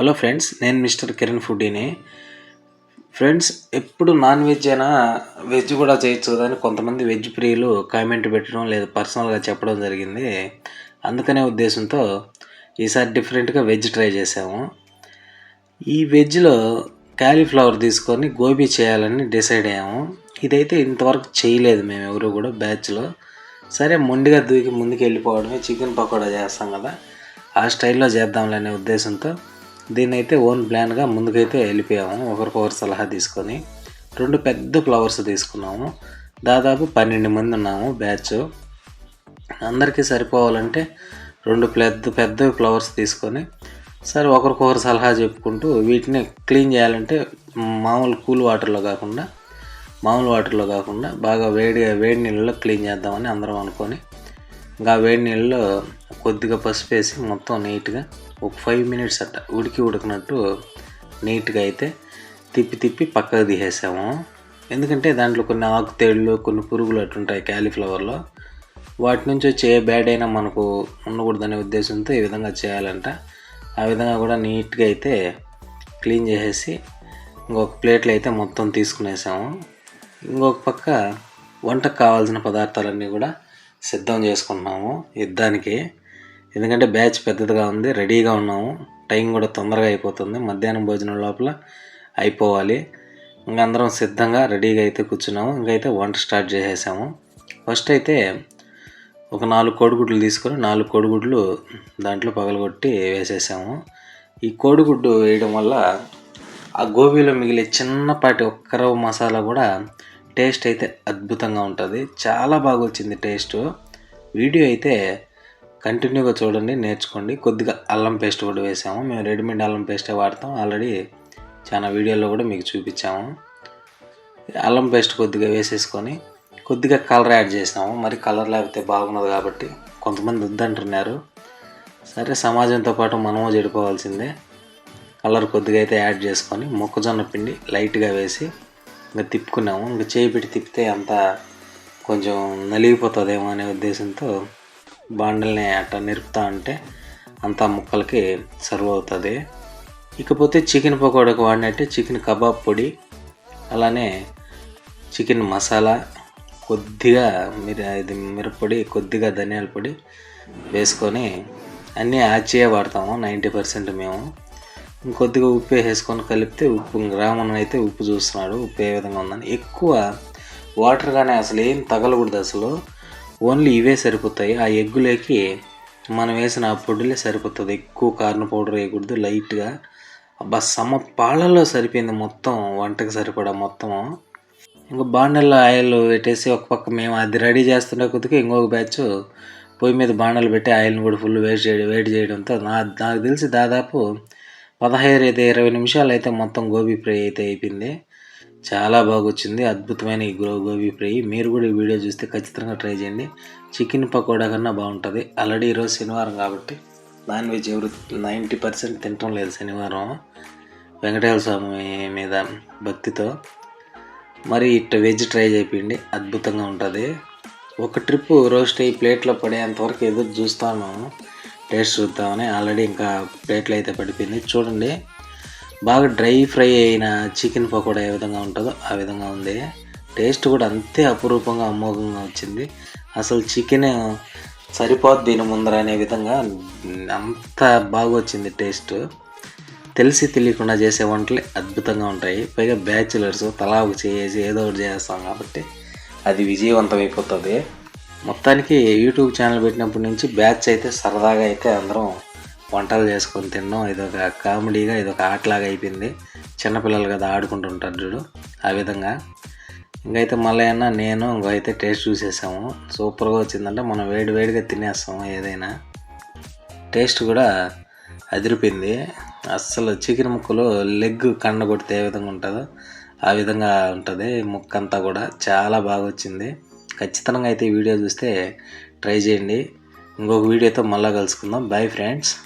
Hello friends నేను mister Kiran ఫుడ్డీని. Friends ఎప్పుడు నాన్ వెజ్ అయినా వెజ్ కూడా చేయొచ్చు కదా అని కొంతమంది వెజ్ ప్రియులు కామెంట్ పెట్టడం లేదా పర్సనల్గా చెప్పడం జరిగింది. అందుకనే ఉద్దేశంతో ఈసారి డిఫరెంట్గా వెజ్ ట్రై చేసాము ఈ వెజ్లో క్యాలీఫ్లవర్ తీసుకొని గోబీ చేయాలని డిసైడ్ అయ్యాము. ఇదైతే ఇంతవరకు చేయలేదు మేము ఎవరు కూడా బ్యాచ్లో. సరే మొండిగా దూకి ముందుకు వెళ్ళిపోవడమే చికెన్ పకోడా చేస్తాం కదా ఆ స్టైల్లో చేద్దాంలనే ఉద్దేశంతో దీన్ని అయితే ఓన్ ప్లాన్గా ముందుకైతే వెళ్ళిపోయాము. ఒకరికొకరు సలహా తీసుకొని రెండు పెద్ద ఫ్లవర్స్ తీసుకున్నాము. దాదాపు పన్నెండు మంది ఉన్నాము బ్యాచ్. అందరికీ సరిపోవాలంటే రెండు పెద్ద పెద్ద ఫ్లవర్స్ తీసుకొని సరే ఒకరికొకరు సలహా చెప్పుకుంటూ వీటిని క్లీన్ చేయాలంటే మామూలు కూల్ వాటర్లో కాకుండా మామూలు వాటర్లో కాకుండా బాగా వేడి వేడి నీళ్ళలో క్లీన్ చేద్దామని అందరం అనుకొని ఇంకా వేడి నీళ్ళలో కొద్దిగా పసుపు వేసి మొత్తం నీట్గా ఒక ఫైవ్ మినిట్స్ అట్ట ఉడికి ఉడికినట్టు నీట్గా అయితే తిప్పి తిప్పి పక్కకు తీసేసాము. ఎందుకంటే దాంట్లో కొన్ని ఆకు తేళ్ళు కొన్ని పురుగులు అట్టుంటాయి క్యాలీఫ్లవర్లో. వాటి నుంచి వచ్చే బ్యాడ్ అయినా మనకు ఉండకూడదనే ఉద్దేశంతో ఈ విధంగా చేయాలంట. ఆ విధంగా కూడా నీట్గా అయితే క్లీన్ చేసేసి ఇంకొక ప్లేట్లు అయితే మొత్తం తీసుకునేసాము. ఇంకొక పక్క వంటకు కావాల్సిన పదార్థాలన్నీ కూడా సిద్ధం చేసుకున్నాము. యుద్ధానికి ఎందుకంటే బ్యాచ్ పెద్దదిగా ఉంది రెడీగా ఉన్నాము. టైం కూడా తొందరగా అయిపోతుంది. మధ్యాహ్నం భోజనం లోపల అయిపోవాలి. ఇంకా అందరం సిద్ధంగా రెడీగా అయితే కూర్చున్నాము. ఇంకైతే వంట స్టార్ట్ చేసేసాము. ఫస్ట్ అయితే ఒక నాలుగు కోడిగుడ్లు తీసుకొని నాలుగు కోడిగుడ్లు దాంట్లో పగలగొట్టి వేసేసాము. ఈ కోడిగుడ్డు వేయడం వల్ల ఆ గోబీలో మిగిలే చిన్నపాటి ఒక్కరవ మసాలా కూడా టేస్ట్ అయితే అద్భుతంగా ఉంటుంది. చాలా బాగా వచ్చింది టేస్ట్. వీడియో అయితే కంటిన్యూగా చూడండి నేర్చుకోండి. కొద్దిగా అల్లం పేస్ట్ కూడా వేసాము. మేము రెడీమేడ్ అల్లం పేస్టే వాడతాం. ఆల్రెడీ చాలా వీడియోలో కూడా మీకు చూపించాము. అల్లం పేస్ట్ కొద్దిగా వేసేసుకొని కొద్దిగా కలర్ యాడ్ చేసాము మరి కలర్ లేకపోతే బాగున్నది కాబట్టి కొంతమంది వద్దంటున్నారు. సరే సమాజంతో పాటు మనము చెడిపోవాల్సిందే. కలర్ కొద్దిగా అయితే యాడ్ చేసుకొని మొక్కజొన్న పిండి లైట్గా వేసి ఇంకా తిప్పుకున్నాము. ఇంకా చేయి పెట్టి తిప్పితే అంతా కొంచెం నలిగిపోతుందేమో అనే ఉద్దేశంతో బాండల్ని అట్లా నిరుపుతా ఉంటే అంతా ముక్కలకి సర్వ్ అవుతుంది ఇకపోతే చికెన్ పకోడాకు వాడినట్టే చికెన్ కబాబ్ పొడి అలానే చికెన్ మసాలా కొద్దిగా మిర ఇది మిరప్పొడి కొద్దిగా ధనియాల పొడి వేసుకొని అన్నీ ఆచియే వాడతాము నైంటీ పర్సెంట్ మేము. ఇంకొద్దిగా ఉప్పు వేసుకొని కలిపితే ఉప్పు రామన్ అయితే ఉప్పు చూస్తున్నాడు ఉప్పు ఏ విధంగా ఉందని. ఎక్కువ వాటర్ కానీ అసలు ఏం తగలకూడదు అసలు. ఓన్లీ ఇవే సరిపోతాయి. ఆ ఎగ్గులోకి మనం వేసిన ఆ పొడిలే సరిపోతుంది. ఎక్కువ కార్న్ పౌడర్ వేయకూడదు లైట్గా. అబ్బా సమ పాలల్లో సరిపోయింది మొత్తం వంటకి సరిపడా మొత్తం ఇంకా బాండల్లో ఆయిల్ పెట్టేసి ఒక పక్క మేము అది రెడీ చేస్తుండే కొద్దిగా ఇంకొక బ్యాచ్ పొయ్యి మీద బాండలు పెట్టి ఆయిల్ని కూడా ఫుల్ వేస్ట్ చేయడం వేడి చేయడంతో నా నాకు తెలిసి దాదాపు పదహైదు అయితే ఇరవై నిమిషాలు అయితే మొత్తం గోబీ ఫ్రై అయితే అయిపోయింది. చాలా బాగా వచ్చింది అద్భుతమైన ఈ గ్రో గోబీ ఫ్రై. మీరు కూడా ఈ వీడియో చూస్తే ఖచ్చితంగా ట్రై చేయండి. చికెన్ పకోడా కన్నా బాగుంటుంది. ఆల్రెడీ ఈరోజు శనివారం కాబట్టి నాన్ వెజ్ ఎవరు నైంటీ పర్సెంట్ తినటం లేదు శనివారం. వెంకటేశ్వర స్వామి మీద భక్తితో. మరి ఇట్ట వెజ్ ట్రై చేయండి. అద్భుతంగా ఉంటుంది. ఒక ట్రిప్ రోస్ట్ అయ్యి ప్లేట్లో పడేంతవరకు ఎదురు చూస్తాను. టేస్ట్ చూద్దామని ఆల్రెడీ ఇంకా ప్లేట్లు అయితే పడిపోయింది. చూడండి. బాగా డ్రై ఫ్రై అయిన చికెన్ పకోడా ఏ విధంగా ఉంటుందో ఆ విధంగా ఉంది. టేస్ట్ కూడా అంతే అపురూపంగా అమోఘంగా వచ్చింది. అసలు చికెన్ సరిపోద్ది దీని ముందర అనే విధంగా అంత బాగా వచ్చింది టేస్ట్. తెలిసి తెలియకుండా చేసే వంటలే అద్భుతంగా ఉంటాయి. పైగా బ్యాచులర్స్ తలా ఒక చేసి ఏదో ఒకటి చేస్తాం కాబట్టి అది విజయవంతం అయిపోతుంది. మొత్తానికి యూట్యూబ్ ఛానల్ పెట్టినప్పటి నుంచి బ్యాచ్ అయితే సరదాగా అయితే అందరం వంటలు చేసుకొని తిన్నాం ఇదొక కామెడీగా ఇదొక ఆటలాగా అయిపోయింది. చిన్నపిల్లలు కదా ఆడుకుంటుంటారు చూడు ఆ విధంగా. ఇంకైతే మళ్ళీ అయినా నేను ఇంకైతే టేస్ట్ చూసేసాము. సూపర్గా వచ్చిందంటే మనం వేడి వేడిగా తినేస్తాము ఏదైనా. టేస్ట్ కూడా అదిరిపోయింది. అస్సలు చికెన్ ముక్కలు లెగ్ కండ కొడితే ఏ విధంగా ఉంటుందో ఆ విధంగా ఉంటుంది. ముక్క అంతా కూడా చాలా బాగా వచ్చింది. ఖచ్చితంగా అయితే ఈ వీడియో చూస్తే ట్రై చేయండి. ఇంకొక వీడియోతో మళ్ళీ కలుసుకుందాం. Bye friends